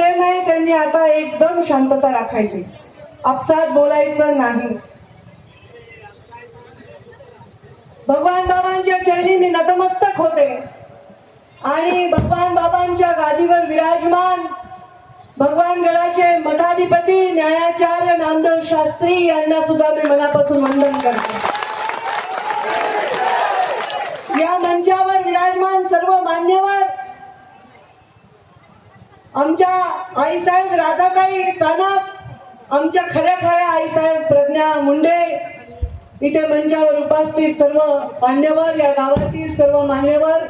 प्रेम आहे त्यांनी आता एकदम शांतता राखायची. आपसात बोलायचं नाही. भगवान बाबांच्या चरणी मी नतमस्तक होते. आणि भगवान बाबांच्या गादीवर विराजमान भगवान गडाचे मठाधिपती न्यायाचार्य नामदेव शास्त्री यांना सुद्धा मी मनापासून वंदन करते या मंचावर विराजमान सर्व मान्यवर आमच्या आईसाहेब राधाताई सानप आमच्या खऱ्या खऱ्या आईसाहेब प्रज्ञा मुंडे इथे मंचावर उपस्थित सर्व मान्यवर या गावातील सर्व मान्यवर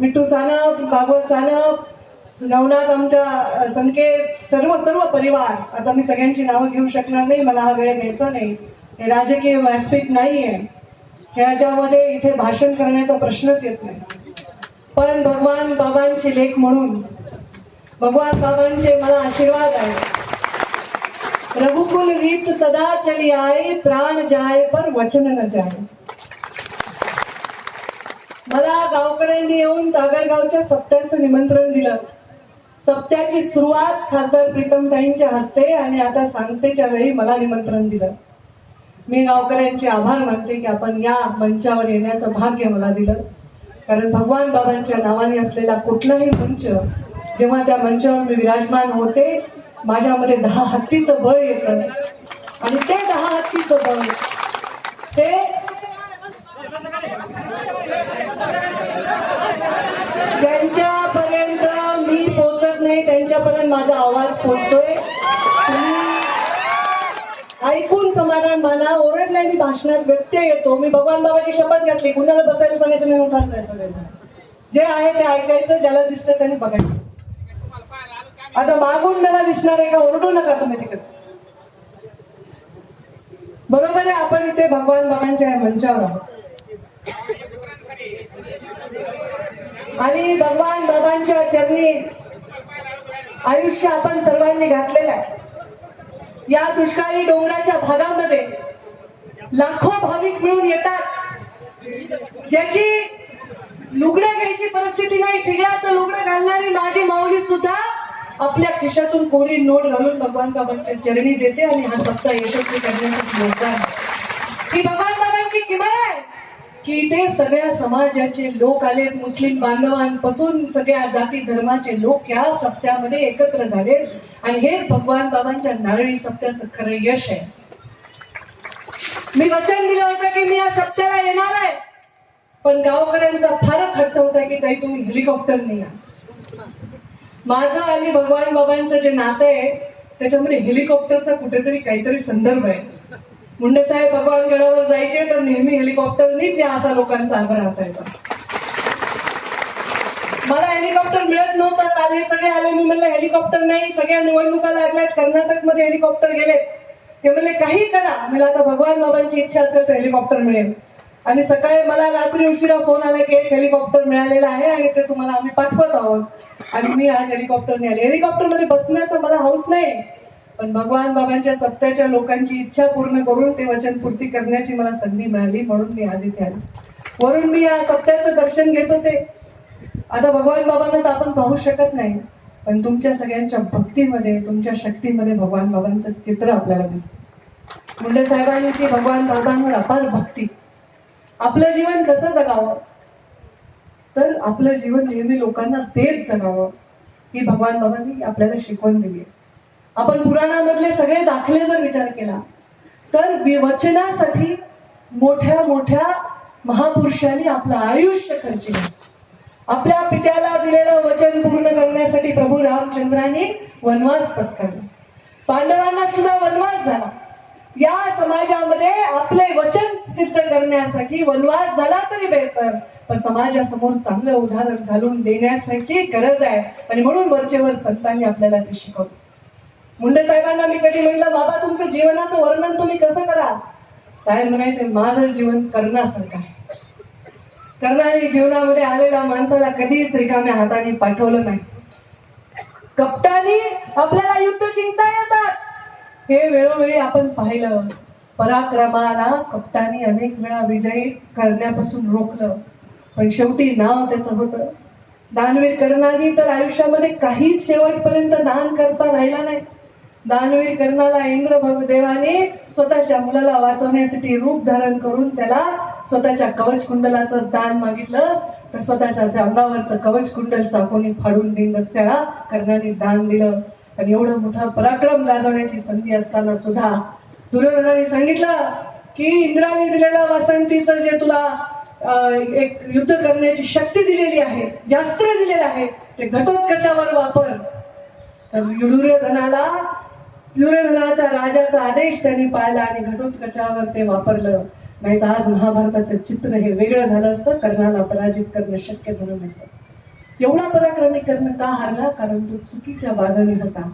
मिठू सानप भागवत सानप नवनाथ आमच्या संकेत सर्व सर्व परिवार. आता मी सगळ्यांची नावं घेऊ शकणार नाही मला हा वेळ घ्यायचा नाही. हे राजकीय व्यासपीठ नाहीये. ह्याच्यामध्ये इथे भाषण करण्याचा प्रश्नच येत नाही. पण भगवान बाबांची लेख म्हणून भगवान बाबांचे मला आशीर्वाद आहे. रघुकुल रीत सदा चली आए प्राण जाय पर वचन न जाय. मला गावकऱ्यांनी येऊन तागडगावच्या सप्त्यांचं निमंत्रण दिलं. सप्त्याची सुरुवात खासदार प्रीतमताईंच्या हस्ते आणि आता सांगतेच्या वेळी मला निमंत्रण दिलं. मी गावकऱ्यांचे आभार मानते की आपण या मंचावर येण्याचं भाग्य मला दिलं. कारण भगवान बाबांच्या नावाने असलेला कुठलाही मंच जेव्हा त्या मंचावर मी विराजमान होते माझ्यामध्ये दहा हत्तीचं बळ येतं. आणि ते दहा हत्तीचं बळ ते ज्यांच्यापर्यंत मी पोचत नाही त्यांच्यापर्यंत माझा आवाज पोचतोय ऐकून समाधान माना ओरडल्याने भाषणात व्यत्यय येतो. मी भगवान बाबाची शपथ घातली कुणाला बसायला सांगायचं नाही उठायला नाही. सगळ्यांना जे आहे ते ऐकायचं ज्याला दिसतं त्याने बघायचं. आता मागून मला दिसणार आहे का? ओरडू नका तुम्ही तिकडे. बरोबर आहे आपण इथे भगवान बाबांच्या मंचावर आहोत. आणि भगवान बाबांच्या चरणी आयुष्य आपण सर्वांनी घातलेलं आहे. या दुष्काळी डोंगराच्या भागामध्ये लाखो भाविक मिळून येतात. ज्याची लुगडं घ्यायची परिस्थिती नाही ठिगळाचं लुगडं घालणारी माझी माऊली सुद्धा आपल्या खिशातून कोरी नोट घालून भगवान बाबांच्या चरणी देते आणि हा सप्ताह यशस्वी करण्यासाठी योगदान ही भगवान बाबांची किमया आहे की इथे सगळ्या समाजाचे लोक आले मुस्लिम बांधवांपासून सगळ्या जाती धर्माचे लोक या सप्त्यामध्ये एकत्र झाले आणि हेच भगवान बाबांच्या नारळी सप्त्याचं खरं यश आहे. मी वचन दिलं होतं की मी या सप्त्याला येणार आहे पण गावकऱ्यांचा फारच हट्ट होता की ताई तुम्ही हेलिकॉप्टरने या. माझं आणि भगवान बाबांचं जे नातं आहे त्याच्यामध्ये हेलिकॉप्टरचा कुठेतरी काहीतरी संदर्भ आहे. मुंडे साहेब भगवान गडावर जायचे तर नेहमी हेलिकॉप्टरनीच या असा लोकांचा आग्रह असायचा. मला हेलिकॉप्टर मिळत नव्हतं काल हे सगळे आले. मी म्हणलं हेलिकॉप्टर नाही सगळ्या निवडणुका लागल्यात कर्नाटकमध्ये हेलिकॉप्टर गेलेत. ते म्हणले काही करा. मला आता भगवान बाबांची इच्छा असेल तर हेलिकॉप्टर मिळेल. आणि सकाळी मला रात्री उशिरा फोन आला की एक हेलिकॉप्टर मिळालेला आहे आणि ते तुम्हाला आम्ही पाठवत आहोत. आणि मी आज हेलिकॉप्टरने आले. हेलिकॉप्टरमध्ये बसण्याचा मला हौस नाही. पण भगवान बाबांच्या सत्याच्या लोकांची इच्छा पूर्ण करून ते वचन पूर्ती करण्याची मला संधी मिळाली म्हणून मी आज इथे आले. वरून मी या सत्याचं दर्शन घेत होते. आता भगवान बाबांना तर आपण पाहू शकत नाही पण तुमच्या सगळ्यांच्या भक्तीमध्ये तुमच्या शक्तीमध्ये भगवान बाबांचं चित्र आपल्याला दिसतं. मुंडे साहेबांची भगवान बाबांवर अपार भक्ती. आपलं जीवन कसं जगावं? तर आपलं जीवन नेहमी लोकांना देत जगावं ही भगवान बाबांनी आपल्याला शिकवण दिली. आपण पुराणामधले सगळे दाखले जर विचार केला तर विवचनासाठी मोठ्या मोठ्या महापुरुषांनी आपलं आयुष्य खर्ची आपल्या पित्याला दिलेलं वचन पूर्ण करण्यासाठी प्रभू रामचंद्रांनी वनवास पत्करला. पांडवांना सुद्धा वनवास झाला. या समाजामध्ये आपले वचन सिद्ध करण्यासाठी वनवास झाला तरी बेहतर. पण समाजासमोर चांगलं उदाहरण घालून देण्यासाठी गरज आहे. आणि म्हणून वरचेवर संतांनी आपल्याला ते शिकवलं मुंडे साहेबांना मी कधी म्हणलं बाबा तुमचं जीवनाचं वर्णन तुम्ही कसं करा साहेब म्हणायचे माझं जीवन करण्यासारखं आहे. करणारी जीवनामध्ये आलेल्या माणसाला कधीच रिकाम्या हाताने पाठवलं नाही. कपटानी आपल्याला युद्ध जिंकता येतात. हे वेळोवेळी आपण पाहिलं. पराक्रमाला कप्तानी अनेक वेळा विजयी करण्यापासून रोखलं. पण शेवटी नाव त्याचं होतं. दानवीर कर्णादी तर आयुष्यामध्ये काहीच शेवटपर्यंत दान करता राहिला नाही. दानवीर कर्णाला इंद्र देवाने स्वतःच्या मुलाला वाचवण्यासाठी रूप धारण करून त्याला स्वतःच्या कवच कुंडलाचं दान मागितलं. तर स्वतःच्या अंगावरचं कवच कुंडल चाकोनी फाडून दिलं त्याला कर्णाने दान दिलं. आणि एवढा मोठा पराक्रम गाजवण्याची संधी असताना सुद्धा दुर्योधनाने सांगितलं की इंद्राने दिलेल्या वासंतीचं जे तुला एक युद्ध करण्याची शक्ती दिलेली आहे जास्त्र दिलेलं आहे ते घटोत्कचावर वापर. तर दुर्योधनाला दुर्योधनाचा राजाचा आदेश त्यांनी पाहिला आणि घटोत्कचावर ते वापरलं. नाही तर आज महाभारताचं चित्र हे वेगळं झालं असतं कर्णाला पराजित करणं शक्य झालं नसतं. एवढा पराक्रमी कर्ण का हारला? कारण तो चुकीच्या बाजूने होता.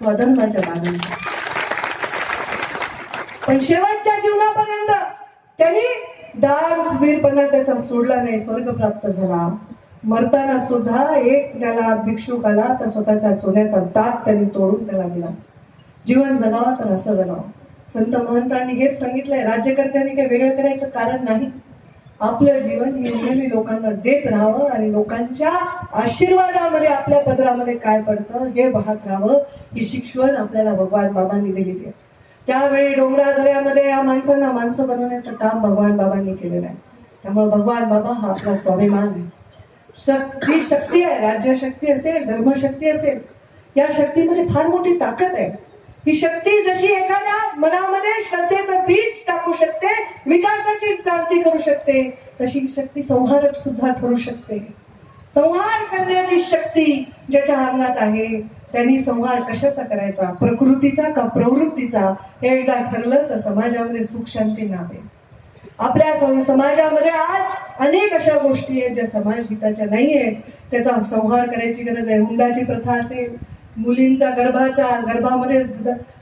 तो अधर्माच्या बाजूने पण शेवटच्या जीवनापर्यंत त्यांनी दान वीरपणा त्याचा सोडला नाही स्वर्ग प्राप्त झाला. मरताना सुद्धा एक त्याला भिक्षुक आला तर स्वतःचा सोन्याचा दात त्यांनी तोडून त्याला दिला. जीवन जगावा तर असं जगावं. संत महंतांनी हेच सांगितलंय राज्यकर्त्यांनी काही वेगळं करायचं कारण नाही. आपलं जीवन हे नेहमी लोकांना देत राहावं आणि लोकांच्या आशीर्वादामध्ये आपल्या पदरामध्ये काय पडतं हे पाहत राहावं ही शिक्षण आपल्याला भगवान बाबांनी दिलेली आहे. त्यावेळी डोंगरा दऱ्यामध्ये या माणसांना माणसं बनवण्याचं काम भगवान बाबांनी केलेलं आहे. त्यामुळे भगवान बाबा हा आपला स्वाभिमान आहे. शक्ती शक्ती आहे राज्यशक्ती असेल धर्मशक्ती असेल या शक्तीमध्ये फार मोठी ताकद आहे. ही शक्ती जशी एखाद्या मनामध्ये श्रद्धे बीज टाकू शकते विकासाची क्रांती करू शकते तशी शक्ती संहारक सुद्धा ठरू शकते. संहार करण्याची शक्ती ज्याच्या अंगात आहे त्यांनी संहार कशाचा करायचा? प्रकृतीचा का प्रवृत्तीचा? हे एकदा ठरलं तर समाजामध्ये सुख शांती नावे. आपल्या समाजामध्ये आज अनेक अशा गोष्टी आहेत ज्या समाज हिताच्या नाही आहेत. त्याचा संहार करायची गरज आहे. हुंडाची प्रथा असेल मुलींचा गर्भाचा गर्भामध्ये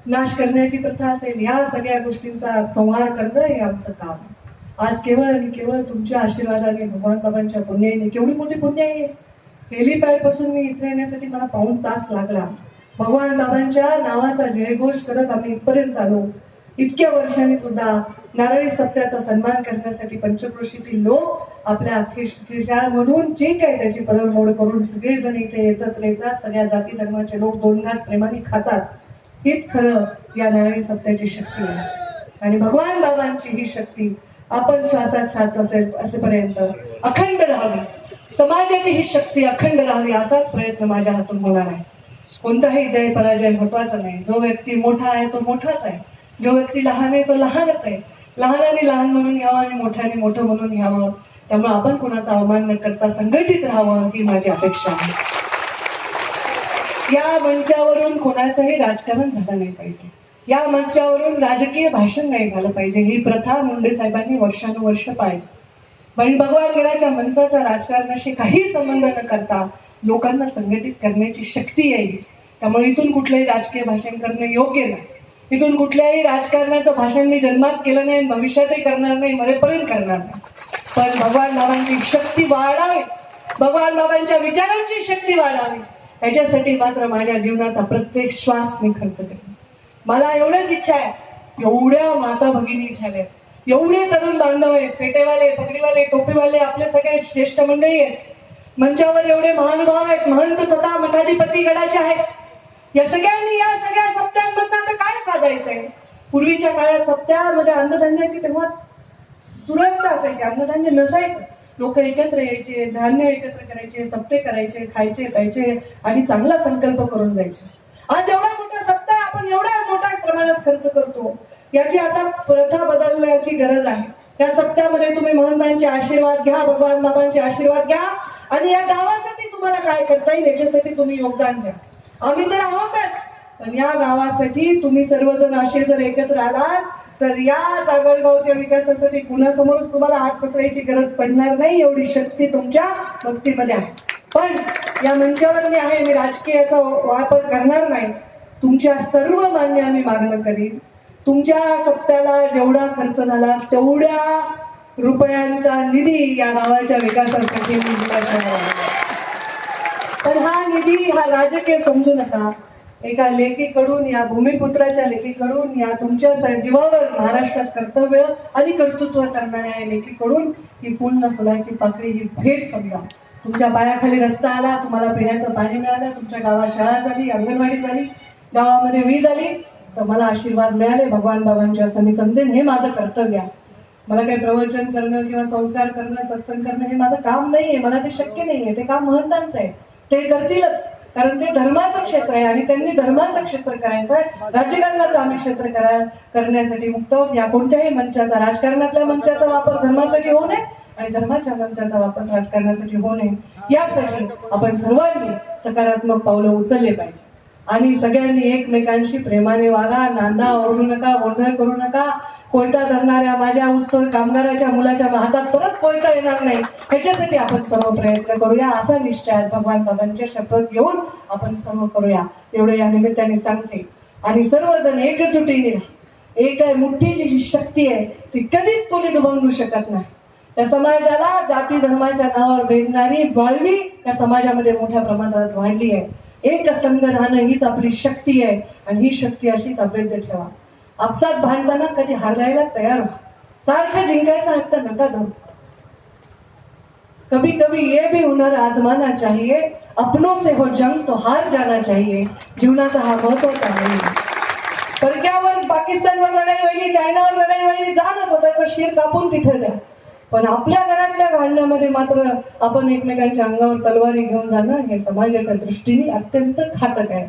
नाश करण्याची प्रथा असेल ह्या सगळ्या गोष्टींचा संहार करणं हे आमचं काम आहे. आज केवळ आणि केवळ तुमच्या आशीर्वादाने भगवान बाबांच्या पुण्याने केवढी मोठी पुण्य आहे. हेलिपॅडपासून मी इथे येण्यासाठी मला पाऊण तास लागला. भगवान बाबांच्या नावाचा जयघोष करत आम्ही इथपर्यंत आलो. इतक्या वर्षांनी सुद्धा नारळी सत्याचा सन्मान करण्यासाठी पंचक्रोशीतील लोक आपल्या खिशामधून जे काही त्याची पदरमोड करून सगळेजण इथे येतात येतात सगळ्या जाती धर्माचे लोक दोन घास प्रेमाने खातात. हेच खरं या नारळी सत्याची शक्ती आहे. आणि भगवान बाबांची ही शक्ती आपण श्वासात श्वास असेल असेपर्यंत अखंड राहावी. समाजाची ही शक्ती अखंड राहावी असाच प्रयत्न माझ्या हातून होणार आहे. कोणताही जय पराजय महत्त्वाचा नाही. जो व्यक्ती मोठा आहे तो मोठाच आहे. जो व्यक्ती लहान आहे तो लहानच आहे. लहानाने लहान म्हणून घ्यावं आणि मोठ्याने मोठं म्हणून घ्यावं त्यामुळे आपण कोणाचा अवमान न करता संघटित राहावं ही माझी अपेक्षा आहे. या मंचावरून कोणाचंही राजकारण झालं नाही पाहिजे. या मंचावरून राजकीय भाषण नाही झालं पाहिजे. ही प्रथा मुंडे साहेबांनी वर्षानुवर्ष पाळली. पण भगवानगडाच्या मंचाचा राजकारणाशी काही संबंध न करता लोकांना संघटित करण्याची शक्ती येईल. त्यामुळे इथून कुठलंही राजकीय भाषण करणं योग्य नाही. इथून कुठल्याही राजकारणाचं भाषण मी जन्मात केलं नाही भविष्यातही करणार नाही मरेपर्यंत करणार नाही. पण भगवान बाबांची शक्ती वाढावी. भगवान बाबांच्या विचारांची शक्ती वाढावी. याच्यासाठी मात्र माझ्या जीवनाचा प्रत्येक श्वास मी खर्च करेन. मला एवढ्याच इच्छा आहे. एवढ्या माता भगिनी झाल्या एवढे तरुण बांधव आहेत पेटेवाले पगडीवाले टोपीवाले आपले सगळे ज्येष्ठ मंडळी आहेत. मंचावर एवढे महानुभाव आहेत महंत स्वतः मठाधिपती गडाचे आहेत. या सगळ्यांनी या सगळ्या सप्त्यांमधनं आता काय साधायचंय? पूर्वीच्या काळात सप्त्यामध्ये अन्नधान्याची तेव्हा तुरंत असायचे अन्नधान्य नसायचं. लोक एकत्र यायचे धान्य एकत्र करायचे सप्ते करायचे खायचे प्यायचे आणि चांगला संकल्प करून जायचे. आज एवढा मोठा सप्ताह आपण एवढ्या मोठ्या प्रमाणात खर्च करतो. याची आता प्रथा बदलण्याची गरज आहे. या सप्त्यामध्ये तुम्ही महंतांचे आशीर्वाद घ्या भगवान बाबांचे आशीर्वाद घ्या आणि या गावासाठी तुम्हाला काय करता येईल याच्यासाठी तुम्ही योगदान द्या. आम्ही तर आहोतच पण या गावासाठी तुम्ही सर्वजण असे जर एकत्र आलात तर या दागडगावच्या विकासासाठी कुणासमोरच तुम्हाला हात पसरायची गरज पडणार नाही एवढी शक्ती तुमच्या भक्तीमध्ये आहे. पण या मंचावर मी आहे मी राजकीयाचा वापर करणार नाही. तुमच्या सर्व मान्य मी मागणं करीन. तुमच्या सप्त्याला जेवढा खर्च झाला तेवढ्या रुपयांचा निधी या गावाच्या विकासासाठी पण हा निधी हा राजकीय समजू नका. एका लेखीकडून या भूमिपुत्राच्या लेखीकडून या तुमच्या जीवावर महाराष्ट्रात कर्तव्य आणि कर्तृत्व करणाऱ्या या लेखीकडून ही फुल न फुलाची पाकळी ही भेट समजा. तुमच्या पायाखाली रस्ता आला तुम्हाला पिण्याचं पाणी मिळालं तुमच्या गावात शाळा झाली अंगणवाडी झाली गावामध्ये वीज आली तर मला आशीर्वाद मिळाले. भगवान बाबांचे असं मी समजेन हे माझं कर्तव्य आहे. मला काही प्रवचन करणं किंवा संस्कार करणं सत्संग करणं हे माझं काम नाहीये. मला ते शक्य नाहीये. ते काम महंतांचं आहे. ते करतीलच. कारण ते धर्माचं क्षेत्र आहे आणि त्यांनी धर्माचं क्षेत्र करायचं आहे. राजकारणाचं आम्ही क्षेत्र करा करण्यासाठी मुक्त या कोणत्याही मंचाचा राजकारणातल्या मंचाचा वापर धर्मासाठी होऊ नये आणि धर्माच्या मंचाचा वापर राजकारणासाठी होऊ नये. यासाठी आपण सर्वांनी सकारात्मक पावलं उचलले पाहिजे. आणि सगळ्यांनी एकमेकांशी प्रेमाने वागा नांदा ओरडू नका गोंधळ करू नका. कोयता धरणाऱ्या माझ्या ऊसतोड कामगाराच्या मुलाच्या हातात परत कोयता येणार नाही. ह्याच्यासाठी आपण सर्व प्रयत्न करूया. असा निश्चय आज भगवान बाबांच्या शपथ घेऊन आपण सर्व करूया. एवढं या निमित्ताने सांगते. आणि सर्वजण एकजुटीने एक आहे मुठ्ठीची जी शक्ती आहे ती कधीच कोणी दुभंगू शकत नाही. त्या समाजाला जाती धर्माच्या नावावर भेदणारी वाळवी त्या समाजामध्ये मोठ्या प्रमाणात वाढली आहे. एक संघ राहणं हीच आपली शक्ती आहे आणि ही शक्ती अशीच अभेद्य ठेवा. आपसात भांडताना कधी हारायला तयार व्हा. सारखं जिंकायचा हट्ट नका धरू. कभी कभी ये भी हुनर आजमाना चाहिए. अपनों से हो जंग तो हार जाना चाहिए. जीवनाचा हा महत्त्वाचा आहे. परक्यावर पाकिस्तानवर लढाई व्हायली चायनावर लढाई व्हायली जा ना स्वतःचा शिर कापून तिथे द्या. पण आपल्या घरातल्या भांडणामध्ये मात्र आपण एकमेकांच्या अंगावर तलवारी घेऊन जाणं हे समाजाच्या दृष्टीने अत्यंत घातक आहे.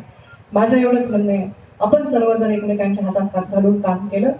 माझं एवढंच म्हणणं आहे. आपण सर्वजण एकमेकांच्या हातात हात घालून काम केलं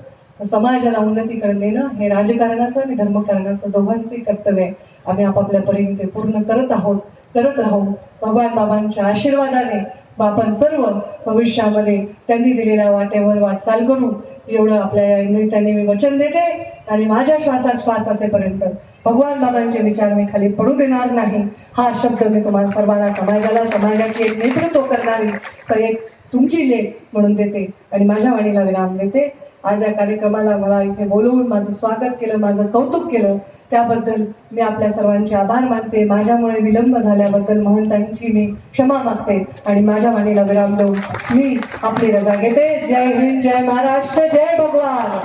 तर समाजाला उन्नतीकडे नेणं हे राजकारणाचं आणि धर्मकारणाचं दोघांचे कर्तव्य आहे. आम्ही आपापल्या परीने ते पूर्ण करत आहोत करत राहू. भगवान बाबांच्या आशीर्वादाने आपण सर्व भविष्यामध्ये त्यांनी दिलेल्या वाटेवर वाटचाल करू. एवढं आपल्या निमित्ताने मी वचन देते. आणि माझ्या श्वासात श्वास असेपर्यंत भगवान बाबांचे विचार मी खाली पडू देणार नाही. हा शब्द मी तुम्हाला सर्वांना समाजाला समाजाची एक नेतृत्व करणारी स- एक तुमची लेख म्हणून देते आणि माझ्या वाणीला विराम देते. आज या कार्यक्रमाला मला इथे बोलवून माझं स्वागत केलं माझं कौतुक केलं. त्याबद्दल मी आपल्या सर्वांचे आभार मानते. माझ्यामुळे विलंब झाल्याबद्दल महंतांची मी क्षमा मागते आणि माझ्या वाणीला विराम देऊन मी आपली रजा घेते. जय हिंद जय महाराष्ट्र जय भगवान.